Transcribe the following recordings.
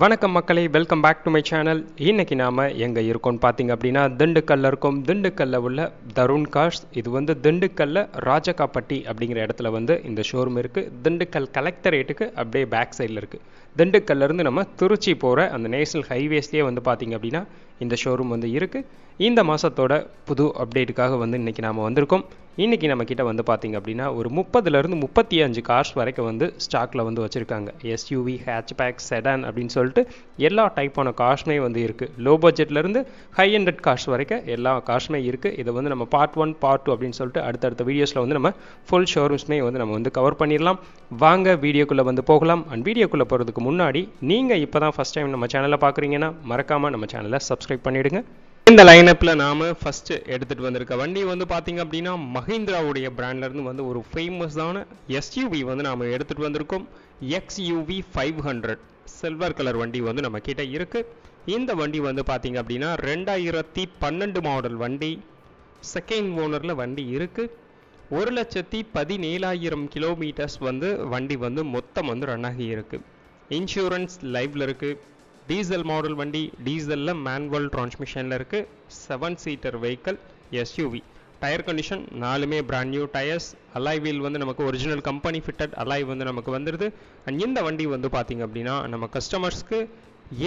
வணக்கம் மக்களை welcome back to my channel இன்னைக்கு நாம் எங்கே இருக்கோம்னு பார்த்தீங்க அப்படின்னா திண்டுக்கல்ல இருக்கோம். திண்டுக்கல்ல உள்ள தருண் கார்ஸ் இது வந்து திண்டுக்கல்லில் ராஜகாப்பட்டி அப்படிங்கிற இடத்துல வந்து இந்த ஷோரூம் இருக்குது திண்டுக்கல் கலெக்டரேட்டுக்கு அப்படியே பேக் சைடில் இருக்குது திண்டுக்கல்லேருந்து நம்ம திருச்சி போகிற அந்த நேஷனல் ஹைவேஸ்லேயே வந்து பார்த்தீங்க அப்படின்னா இந்த ஷோரூம் வந்து இருக்குது இந்த மாதத்தோட புது அப்டேட்டுக்காக வந்து இன்றைக்கி நாம் வந்திருக்கோம். இன்றைக்கி நம்மக்கிட்ட வந்து பார்த்திங்க அப்படின்னா ஒரு முப்பதுலேருந்து முப்பத்தி அஞ்சு கார்ஸ் வரைக்கும் வந்து ஸ்டாக்கில் வந்து வச்சுருக்காங்க. எஸ்யூவி ஹேட்ச்பேக் செடான் அப்படின்னு சொல்லிட்டு எல்லா டைப்பான கார்ஸுமே வந்து இருக்குது லோ பட்ஜெட்லேருந்து ஹை ஹண்ட்ரட் கார்ஸ் வரைக்கும் எல்லா கார்ஸுமே இருக்குது இதை வந்து நம்ம பார்ட் ஒன் பார்ட் டூ அப்படின்னு சொல்லிட்டு அடுத்தடுத்த வீடியோஸில் வந்து நம்ம ஃபுல் ஷோரூம்ஸ்மே வந்து நம்ம வந்து கவர் பண்ணிடலாம். வாங்க வீடியோக்குள்ளே வந்து போகலாம். அண்ட் வீடியோக்குள்ளே போகிறதுக்கு முன்னாடி நீங்கள் இப்போ தான் ஃபஸ்ட் டைம் நம்ம சேனலை பார்க்குறீங்கன்னா மறக்காமல் நம்ம சேனலை சப்ஸ்கிரைப் பண்ணிவிடுங்க இந்த லைனப்பில் நாம் ஃபஸ்ட்டு எடுத்துகிட்டு வந்திருக்க வண்டி வந்து பார்த்தீங்க அப்படின்னா மஹிந்திராவுடைய பிராண்ட்லேருந்து வந்து ஒரு ஃபேமஸான எஸ்யூவி வந்து நாம் எடுத்துகிட்டு வந்திருக்கோம். XUV five hundred silver colour வண்டி வந்து நம்ம கிட்ட இருக்குது இந்த வண்டி வந்து பார்த்தீங்க அப்படின்னா ரெண்டாயிரத்தி பன்னெண்டு மாடல் வண்டி செகண்ட் ஓனரில் வண்டி இருக்குது ஒரு லட்சத்தி பதினேழாயிரம் கிலோமீட்டர்ஸ் வந்து வண்டி வந்து மொத்தம் வந்து ரன் ஆகி இருக்குது இன்சூரன்ஸ் லைஃப்பில் இருக்குது டீசல் மாடல் வண்டி டீசலில் மேன்வல் டிரான்ஸ்மிஷனில் இருக்குது seven seater vehicle SUV tyre condition நாலுமே brand new tyres alloy wheel வந்து நமக்கு ஒரிஜினல் கம்பெனி ஃபிட்டட் அலாய் வந்து நமக்கு வந்துடுது அண்ட் இந்த வண்டி வந்து பார்த்திங்க அப்படின்னா நம்ம கஸ்டமர்ஸ்க்கு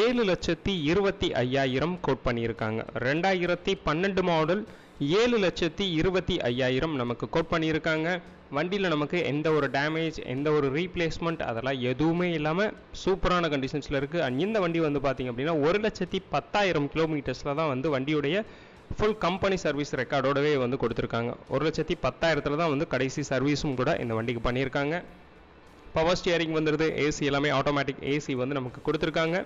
ஏழு லட்சத்தி இருபத்தி ஐயாயிரம் கோட் பண்ணியிருக்காங்க. ரெண்டாயிரத்தி பன்னெண்டு மாடல் ஏழு லட்சத்தி இருபத்தி ஐயாயிரம் நமக்கு கோட் பண்ணியிருக்காங்க. வண்டியில் நமக்கு எந்த ஒரு டேமேஜ் எந்த ஒரு ரீப்ளேஸ்மெண்ட் அதெல்லாம் எதுவுமே இல்லாமல் சூப்பரான கண்டிஷன்ஸில் இருக்குது அண்ட் இந்த வண்டி வந்து பார்த்திங்க அப்படின்னா ஒரு லட்சத்தி பத்தாயிரம் கிலோமீட்டர்ஸில் தான் வந்து வண்டியுடைய ஃபுல் கம்பெனி சர்வீஸ் ரெக்கார்டோடவே வந்து கொடுத்துருக்காங்க. ஒரு லட்சத்தி பத்தாயிரத்தில் தான் வந்து கடைசி சர்வீஸும் கூட இந்த வண்டிக்கு பண்ணியிருக்காங்க. பவர் ஸ்டியரிங் வந்துடுது ஏசி எல்லாமே ஆட்டோமேட்டிக் ஏசி வந்து நமக்கு கொடுத்துருக்காங்க.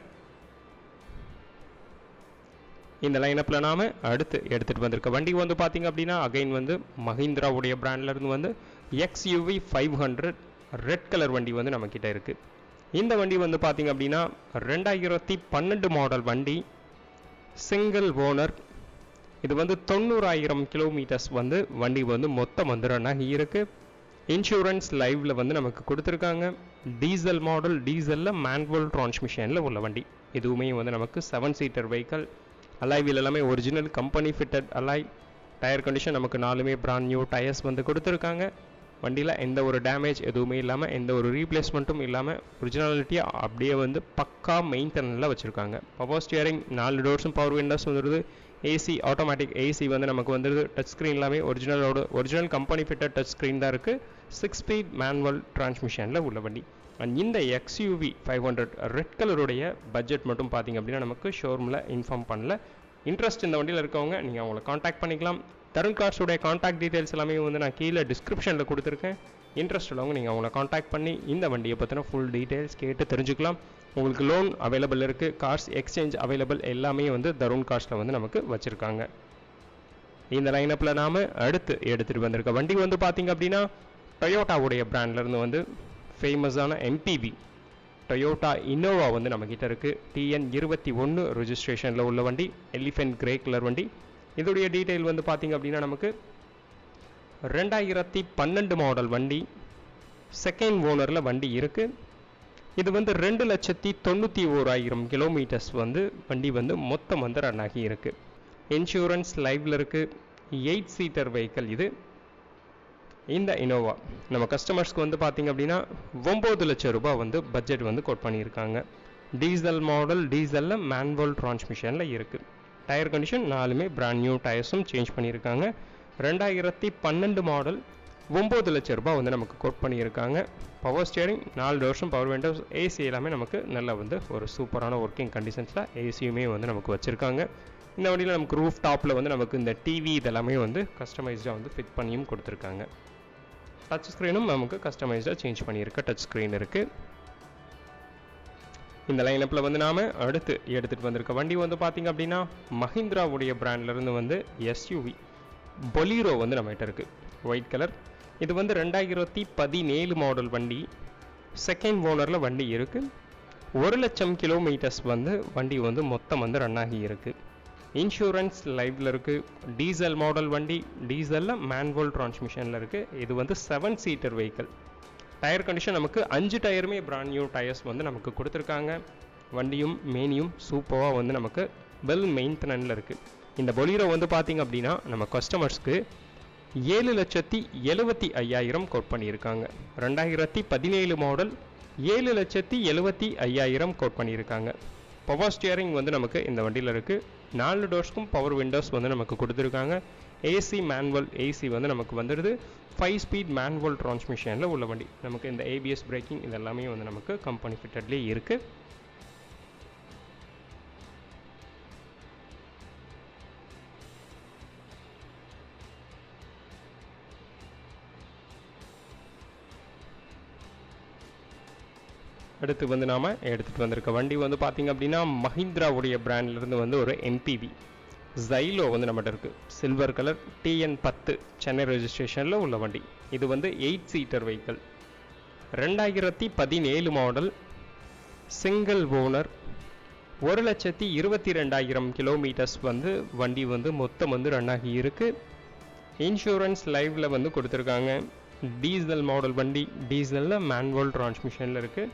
இந்த லைனப்பில் நாம் அடுத்து எடுத்துகிட்டு வந்திருக்க வண்டி வந்து பார்த்திங்க அப்படின்னா அகைன் வந்து மஹிந்திராவுடைய பிராண்ட்லேருந்து வந்து XUV five hundred red colour வண்டி வந்து நம்மக்கிட்ட இருக்குது இந்த வண்டி வந்து பார்த்திங்க அப்படின்னா ரெண்டாயிரத்தி பன்னெண்டு மாடல் வண்டி சிங்கிள் ஓனர் இது வந்து தொண்ணூறாயிரம் கிலோமீட்டர்ஸ் வந்து வண்டி வந்து மொத்தம் வந்து ரன் ஆகி இருக்குது இன்சூரன்ஸ் லைவில் வந்து நமக்கு கொடுத்துருக்காங்க. டீசல் மாடல் டீசலில் மேன்வல் டிரான்ஸ்மிஷனில் உள்ள வண்டி. எதுவுமே வந்து நமக்கு seven seater vehicle alloy wheel எல்லாமே original company fitted alloy tyre condition நமக்கு நாலுமே பிராண்ட் நியூ டயர்ஸ் வந்து கொடுத்துருக்காங்க. வண்டியில் எந்த ஒரு டேமேஜ் எதுவுமே இல்லாமல் எந்த ஒரு ரீப்ளேஸ்மெண்ட்டும் இல்லாமல் ஒரிஜினாலிட்டியாக அப்படியே வந்து பக்கா மெயின்டெனனில் வச்சுருக்காங்க. பவர் ஸ்டியரிங் நாலு டோர்ஸும் பவர் விண்டோஸ் வந்துடுது ஏசி ஆட்டோமேட்டிக் ஏசி வந்து நமக்கு வந்துடுது டச் ஸ்க்ரீன் எல்லாமே ஒரிஜினலோட original company fitted touch screen தான் இருக்குது சிக்ஸ் ஸ்பீட் மேனுவல் டிரான்ஸ்மிஷனில் உள்ள வண்டி. அண்ட் இந்த எக்ஸ்யூவி ஃபைவ் ஹண்ட்ரட் ரெட் கலருடைய பட்ஜெட் மட்டும் பார்த்தீங்க அப்படின்னா நமக்கு ஷோரூமில் இன்ஃபார்ம் பண்ணல. இன்ட்ரெஸ்ட் இந்த வண்டியில் இருக்கவங்க நீங்கள் அவங்கள காண்டாக்ட் பண்ணிக்கலாம். தருண் கார்ஸுடைய காண்டாக்ட் டீட்டெயில்ஸ் எல்லாமே வந்து நான் கீழே டிஸ்கிரிப்ஷனில் கொடுத்துருக்கேன். இன்ட்ரெஸ்ட் உள்ளவங்க நீங்கள் அவங்கள காண்டாக்ட் பண்ணி இந்த வண்டியை பற்றின ஃபுல் டீட்டெயில்ஸ் கேட்டு தெரிஞ்சுக்கலாம். உங்களுக்கு லோன் அவைலபிள் இருக்குது கார்ஸ் எக்ஸ்சேஞ்ச் அவைலபிள் எல்லாமே வந்து தருண் கார்ஸில் வந்து நமக்கு வச்சுருக்காங்க. இந்த லைனப்பில் நாம் அடுத்து எடுத்துகிட்டு வந்திருக்க வண்டி வந்து பார்த்திங்க அப்படின்னா டொயோட்டாவுடைய பிராண்ட்லேருந்து வந்து ஃபேமஸான எம்பிவி டொயோட்டா இன்னோவா வந்து நம்மக்கிட்ட இருக்குது டிஎன் இருபத்தி ஒன்று ரிஜிஸ்ட்ரேஷனில் உள்ள வண்டி எலிஃபென்ட் கிரே கலர் வண்டி. இதோடைய டீட்டெயில் வந்து பார்த்திங்க அப்படின்னா நமக்கு ரெண்டாயிரத்தி பன்னெண்டு மாடல் வண்டி செகண்ட் ஓனரில் வண்டி இருக்குது இது வந்து ரெண்டு லட்சத்தி தொண்ணூற்றி ஓராயிரம் கிலோமீட்டர்ஸ் வந்து வண்டி வந்து மொத்தம் வந்து ரன் ஆகி இருக்குது இன்சூரன்ஸ் லைவில் இருக்குது எயிட் சீட்டர் வெஹிக்கல் இது. இந்த இனோவா நம்ம கஸ்டமர்ஸ்க்கு வந்து பார்த்திங்க அப்படின்னா ஒம்பது லட்சம் ரூபாய் வந்து பட்ஜெட் வந்து கோட் பண்ணியிருக்காங்க. டீசல் மாடல் டீசலில் மேன்வல் டிரான்ஸ்மிஷனில் இருக்குது டயர் கண்டிஷன் நாலுமே பிராண்ட் நியூ டயர்ஸும் சேஞ்ச் பண்ணியிருக்காங்க. ரெண்டாயிரத்தி பன்னெண்டு மாடல் ஒம்பது லட்சம் ரூபாய் வந்து நமக்கு கோட் பண்ணியிருக்காங்க. பவர் ஸ்டியரிங் நாலு வருஷம் பவர் விண்டோஸ் ஏசி எல்லாமே நமக்கு நல்ல வந்து ஒரு சூப்பரான ஒர்க்கிங் கண்டிஷன்ஸில் ஏசியுமே வந்து நமக்கு வச்சுருக்காங்க. இந்த வண்டியில் நமக்கு ரூஃப் டாப்பில் வந்து நமக்கு இந்த டிவி இதெல்லாமே வந்து கஸ்டமைஸ்டாக வந்து ஃபிட் பண்ணியும் கொடுத்துருக்காங்க. டச் ஸ்க்ரீனும் நமக்கு கஸ்டமைஸ்டாக சேஞ்ச் பண்ணியிருக்க. டச் ஸ்க்ரீன் இருக்குது இந்த லைனப்பில் வந்து நாம் அடுத்து எடுத்துகிட்டு வந்திருக்க வண்டி வந்து பார்த்திங்க அப்படின்னா மஹிந்திராவுடைய பிராண்ட்லேருந்து வந்து எஸ்யூவி பொலீரோ வந்து நம்மகிட்ட இருக்குது ஒயிட் கலர் இது வந்து ரெண்டாயிரத்தி பதினேழு மாடல் வண்டி. செகண்ட் ஓனரில் வண்டி இருக்குது ஒரு லட்சம் கிலோமீட்டர்ஸ் வந்து வண்டி வந்து மொத்தம் வந்து ரன் ஆகி இருக்குது இன்சூரன்ஸ் லைவில் இருக்குது டீசல் மாடல் வண்டி டீசலில் மேன்வல் டிரான்ஸ்மிஷனில் இருக்குது இது வந்து seven seater vehicle tyre condition நமக்கு அஞ்சு டயருமே பிராண்ட் நியூ டயர்ஸ் வந்து நமக்கு கொடுத்துருக்காங்க. வண்டியும் மேனியும் சூப்பராக வந்து நமக்கு வெல் மெயின்டெனனில் இருக்குது இந்த பொலீரோ வந்து பார்த்திங்க அப்படின்னா நம்ம கஸ்டமர்ஸ்க்கு ஏழு லட்சத்தி எழுபத்தி ஐயாயிரம் கோட் பண்ணியிருக்காங்க. ரெண்டாயிரத்தி பதினேழு மாடல் ஏழு லட்சத்தி எழுபத்தி ஐயாயிரம் கோட் பண்ணியிருக்காங்க. பவர் ஸ்டியரிங் வந்து நமக்கு இந்த வண்டியில் இருக்குது நாலு டோர்ஸ்க்கும் பவர் விண்டோஸ் வந்து நமக்கு கொடுத்துருக்காங்க. ஏசி மேன்வல் ஏசி வந்து நமக்கு வந்துடுது ஃபைவ் ஸ்பீட் மேன்வல் டிரான்ஸ்மிஷனில் உள்ள வண்டி. நமக்கு இந்த ஏபிஎஸ் பிரேக்கிங் இதெல்லாமே வந்து நமக்கு கம்பெனி ஃபிட்டட்லேயே இருக்குது அடுத்து வந்து நாம் எடுத்துகிட்டு வந்திருக்க வண்டி வந்து பார்த்திங்க அப்படின்னா மஹிந்திராவுடைய பிராண்ட்லேருந்து வந்து ஒரு எம்பிவி ஜைலோ வந்து நம்மகிட்ட இருக்குது சில்வர் கலர் டிஎன் பத்து சென்னை ரெஜிஸ்ட்ரேஷனில் உள்ள வண்டி. இது வந்து எயிட் சீட்டர் வெஹிக்கிள் ரெண்டாயிரத்தி பதினேழு மாடல் சிங்கிள் ஓனர் ஒரு லட்சத்தி இருபத்தி ரெண்டாயிரம் கிலோமீட்டர்ஸ் வந்து வண்டி வந்து மொத்தம் வந்து ரன் ஆகி இருக்குது இன்சூரன்ஸ் லைவில் வந்து கொடுத்துருக்காங்க. டீசல் மாடல் வண்டி. டீசலில் மேன்வல் டிரான்ஸ்மிஷனில் இருக்குது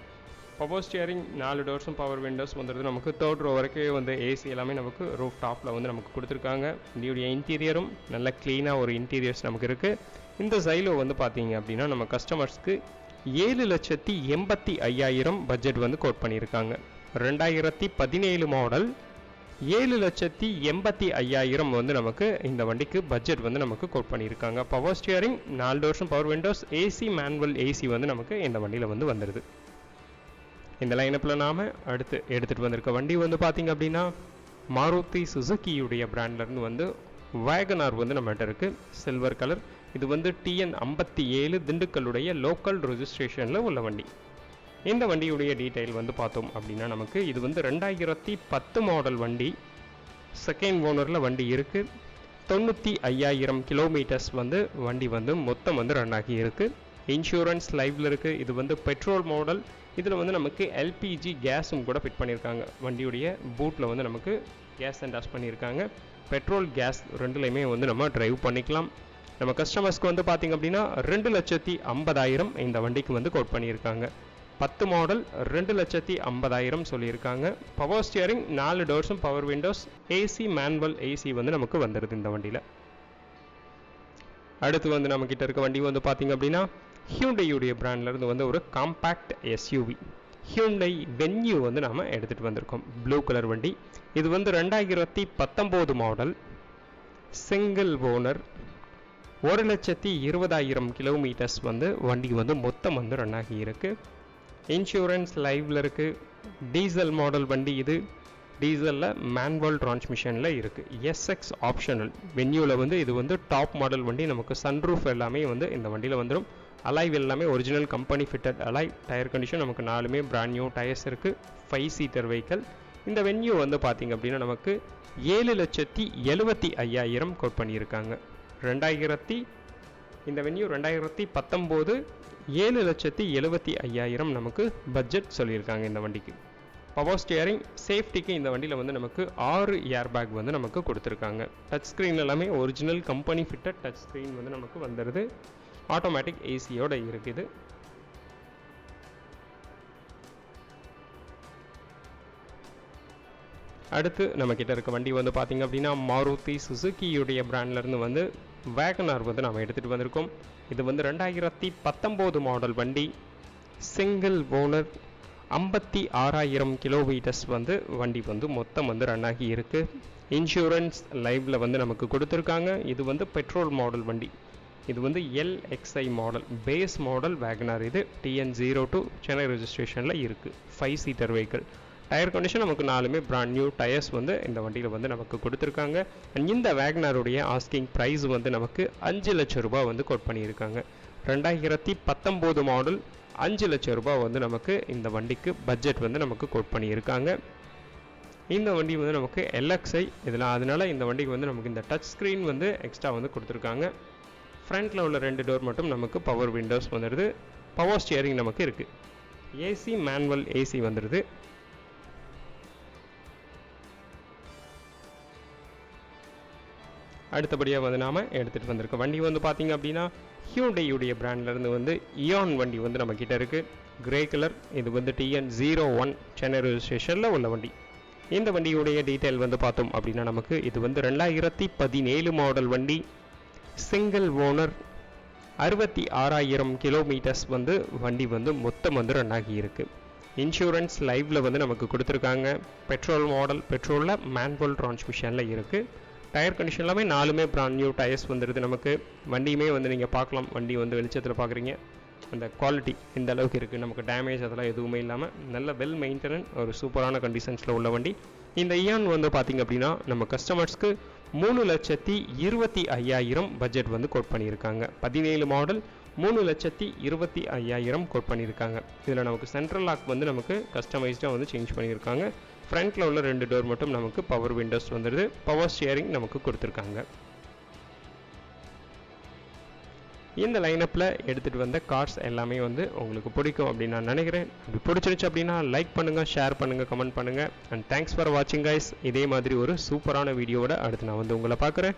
பவர் ஸ்டியரிங் நாலு டோர்ஸும் பவர் விண்டோஸ் வந்துடுது நமக்கு தேர்ட் ரோ வரைக்கும் வந்து ஏசி எல்லாமே நமக்கு ரூஃப் டாப்பில் வந்து நமக்கு கொடுத்துருக்காங்க. இதோடைய இன்டீரியரும் நல்ல க்ளீனாக ஒரு இன்டீரியர்ஸ் நமக்கு இருக்குது இந்த சைலோ வந்து பார்த்தீங்க அப்படின்னா நம்ம கஸ்டமர்ஸ்க்கு ஏழு லட்சத்தி எண்பத்தி ஐயாயிரம் பட்ஜெட் வந்து கோட் பண்ணியிருக்காங்க. ரெண்டாயிரத்தி பதினேழு மாடல் ஏழு லட்சத்தி எண்பத்தி ஐயாயிரம் வந்து நமக்கு இந்த வண்டிக்கு பட்ஜெட் வந்து நமக்கு கோட் பண்ணியிருக்காங்க. பவர் ஸ்டியரிங் நாலு டோர்ஸும் power windows AC manual AC வந்து நமக்கு இந்த வண்டியில் வந்து வந்துடுது இந்த லைனப்பில் நாம் அடுத்து எடுத்துகிட்டு வந்திருக்க வண்டி வந்து பார்த்திங்க அப்படின்னா மாருதி சுசுக்கியுடைய பிராண்ட்லேருந்து வந்து வேகனார் வந்து நம்மகிட்ட இருக்குது சில்வர் கலர் இது வந்து டிஎன் ஐம்பத்தி ஏழு திண்டுக்கல்லுடைய லோக்கல் ரெஜிஸ்ட்ரேஷனில் உள்ள வண்டி. இந்த வண்டியுடைய டீட்டெயில் வந்து பார்த்தோம் அப்படின்னா நமக்கு இது வந்து ரெண்டாயிரத்தி பத்து மாடல் வண்டி. செகண்ட் ஓனரில் வண்டி இருக்குது தொண்ணூற்றி ஐயாயிரம் கிலோமீட்டர்ஸ் வந்து வண்டி வந்து மொத்தம் வந்து ரன் ஆகி இருக்குது இன்சூரன்ஸ் லைவில் இருக்குது இது வந்து பெட்ரோல் மாடல் இதில் வந்து நமக்கு எல்பிஜி கேஸும் கூட ஃபிட் பண்ணியிருக்காங்க. வண்டியுடைய பூட்டில் வந்து நமக்கு கேஸ் அண்டாஸ் பண்ணியிருக்காங்க. பெட்ரோல் கேஸ் ரெண்டுலையுமே வந்து நம்ம டிரைவ் பண்ணிக்கலாம். நம்ம கஸ்டமர்ஸ்க்கு வந்து பார்த்திங்க அப்படின்னா ரெண்டு லட்சத்தி ஐம்பதாயிரம் இந்த வண்டிக்கு வந்து கோட் பண்ணியிருக்காங்க. பத்து மாடல் ரெண்டு லட்சத்தி ஐம்பதாயிரம் சொல்லியிருக்காங்க. பவர் ஸ்டியரிங் நாலு டோர்ஸும் power windows AC manual AC வந்து நமக்கு வந்துடுது இந்த வண்டியில். அடுத்து வந்து நம்மக்கிட்ட இருக்க வண்டி வந்து பார்த்திங்க அப்படின்னா ஹியூண்டையுடைய பிராண்ட்லேருந்து வந்து ஒரு காம்பேக்ட் எஸ்யூவி ஹியூண்டை வென்யூ வந்து நாம் எடுத்துகிட்டு வந்திருக்கோம். ப்ளூ கலர் வண்டி. இது வந்து ரெண்டாயிரத்தி பத்தொம்போது மாடல் சிங்கிள் ஓனர் ஒரு லட்சத்தி இருபதாயிரம் கிலோமீட்டர்ஸ் வந்து வண்டி வந்து மொத்தம் வந்து ரன் ஆகி இருக்குது இன்சூரன்ஸ் லைவில் இருக்குது டீசல் மாடல் வண்டி இது. டீசலில் மேன்வல் டிரான்ஸ்மிஷனில் இருக்குது எஸ்எக்ஸ் ஆப்ஷனல் வென்யூவில் வந்து இது வந்து டாப் மாடல் வண்டி. நமக்கு சன்ரூஃப் எல்லாமே வந்து இந்த வண்டியில் வந்துடும் அலைவ் எல்லாமே original company fitted alloy tyre condition நமக்கு நாலுமே பிராண்ட் நியூ டயர்ஸ் இருக்குது ஃபைவ் சீட்டர் வெஹிக்கல் இந்த வென்யூ வந்து பார்த்திங்க அப்படின்னா நமக்கு ஏழு லட்சத்தி எழுபத்தி ஐயாயிரம் கோட் பண்ணியிருக்காங்க. ரெண்டாயிரத்தி இந்த வென்யூ ரெண்டாயிரத்தி பத்தொம்போது ஏழு லட்சத்தி எழுபத்தி ஐயாயிரம் நமக்கு பட்ஜெட் சொல்லியிருக்காங்க இந்த வண்டிக்கு. பவர் ஸ்டியரிங் சேஃப்டிக்கு இந்த வண்டியில் வந்து நமக்கு ஆறு ஏர் பேக் வந்து நமக்கு கொடுத்துருக்காங்க. டச் ஸ்க்ரீன் எல்லாமே original company fitted touch screen வந்து நமக்கு வந்துடுது ஆட்டோமேட்டிக் ஏசியோட இருக்குது. அடுத்து நம்ம கிட்ட இருக்க வண்டி வந்து பார்த்திங்க அப்படின்னா மாருதி சுசுக்கியுடைய பிராண்ட்லேருந்து வந்து வேகனார் வந்து நம்ம எடுத்துகிட்டு வந்திருக்கோம். இது வந்து ரெண்டாயிரத்தி பத்தொம்போது மாடல் வண்டி. சிங்கிள் ஓனர் ஐம்பத்தி ஆறாயிரம் கிலோமீட்டர்ஸ் வந்து வண்டி வந்து மொத்தம் வந்து ரன் ஆகி இருக்குது இன்சூரன்ஸ் லைவில் வந்து நமக்கு கொடுத்துருக்காங்க. இது வந்து பெட்ரோல் மாடல் வண்டி. இது வந்து LXI model base model Wagon R இது டிஎன் ஜீரோ டூ சென்னை ரெஜிஸ்ட்ரேஷனில் இருக்குது five seater vehicle tyre condition நமக்கு நாலுமே பிராண்ட் நியூ டயர்ஸ் வந்து இந்த வண்டியில் வந்து நமக்கு கொடுத்துருக்காங்க. அண்ட் இந்த வேகனாருடைய ஆஸ்கிங் ப்ரைஸ் வந்து நமக்கு அஞ்சு லட்சம் ரூபாய் வந்து கோட் பண்ணியிருக்காங்க. ரெண்டாயிரத்தி பத்தொம்போது மாடல் அஞ்சு லட்சம் ரூபாய் வந்து நமக்கு இந்த வண்டிக்கு பட்ஜெட் வந்து நமக்கு கோட் பண்ணியிருக்காங்க. இந்த வண்டி வந்து நமக்கு எல்எக்ஸ்ஐ இதெல்லாம் அதனால் இந்த வண்டிக்கு வந்து நமக்கு இந்த டச் ஸ்க்ரீன் வந்து எக்ஸ்ட்ரா வந்து கொடுத்துருக்காங்க. ஃப்ரண்ட்டில் உள்ள ரெண்டு டோர் மட்டும் நமக்கு பவர் விண்டோஸ் வந்துடுது பவர் ஸ்டியரிங் நமக்கு இருக்குது ஏசி மேனுவல் ஏசி வந்துடுது அடுத்தபடியாக வந்து நாம் எடுத்துகிட்டு வந்திருக்கோம் வண்டி வந்து பார்த்திங்க அப்படின்னா ஹியூண்டையுடைய பிராண்ட்லேருந்து வந்து இயான் வண்டி வந்து நம்மக்கிட்ட இருக்குது கிரே கலர் இது வந்து டிஎன் ஜீரோ ஒன் சென்னை ரெஜிஸ்ட்ரேஷனில் உள்ள வண்டி. இந்த வண்டியுடைய டீட்டெயில் வந்து பார்த்தோம் அப்படின்னா நமக்கு இது வந்து ரெண்டாயிரத்தி பதினேழு மாடல் வண்டி. சிங்கிள் ஓனர் அறுபத்தி ஆறாயிரம் கிலோமீட்டர்ஸ் வந்து வண்டி வந்து மொத்தம் வந்து ரன் ஆகியிருக்கு இன்சூரன்ஸ் லைவ்ல வந்து நமக்கு கொடுத்துருக்காங்க. பெட்ரோல் மாடல் பெட்ரோலில் மேன்வல் டிரான்ஸ்மிஷனில் இருக்குது டயர் கண்டிஷன் எல்லாமே நாலுமே பிராண்ட் நியூ டயர்ஸ் வந்துடுது நமக்கு. வண்டியுமே வந்து நீங்கள் பார்க்கலாம். வண்டி வந்து வெளிச்சத்தில் பார்க்குறீங்க. அந்த குவாலிட்டி இந்த அளவுக்கு இருக்குது நமக்கு டேமேஜ் அதெல்லாம் எதுவுமே இல்லாமல் நல்ல வெல் மெயின்டெனன் ஒரு சூப்பரான கண்டிஷன்ஸில் உள்ள வண்டி. இந்த இயான் வந்து பார்த்திங்க அப்படின்னா நம்ம கஸ்டமர்ஸ்க்கு மூணு லட்சத்தி இருபத்தி ஐயாயிரம் பட்ஜெட் வந்து கோட் பண்ணியிருக்காங்க. பதினேழு மாடல் மூணு லட்சத்தி இருபத்தி ஐயாயிரம் கோட் பண்ணியிருக்காங்க. இதில் நமக்கு சென்ட்ரல் லாக் வந்து நமக்கு கஸ்டமைஸ்டாக வந்து சேஞ்ச் பண்ணியிருக்காங்க. ஃப்ரண்ட்டில் உள்ள ரெண்டு டோர் மட்டும் நமக்கு பவர் விண்டோஸ் வந்துடுது பவர் ஸ்டியரிங் நமக்கு கொடுத்துருக்காங்க. இந்த லைனப்பில் எடுத்துகிட்டு வந்த கார்ஸ் எல்லாமே வந்து உங்களுக்கு பிடிக்கும் அப்படின்னு நான் நினைக்கிறேன். இப்படி பிடிச்சிருச்சு அப்படின்னா லைக் பண்ணுங்கள் ஷேர் பண்ணுங்கள் கமெண்ட் பண்ணுங்கள் அண்ட் தேங்க்ஸ் ஃபார் வாட்சிங் கைஸ் இதே மாதிரி ஒரு சூப்பரான வீடியோவோட அடுத்து நான் வந்து உங்களை பார்க்குறேன்.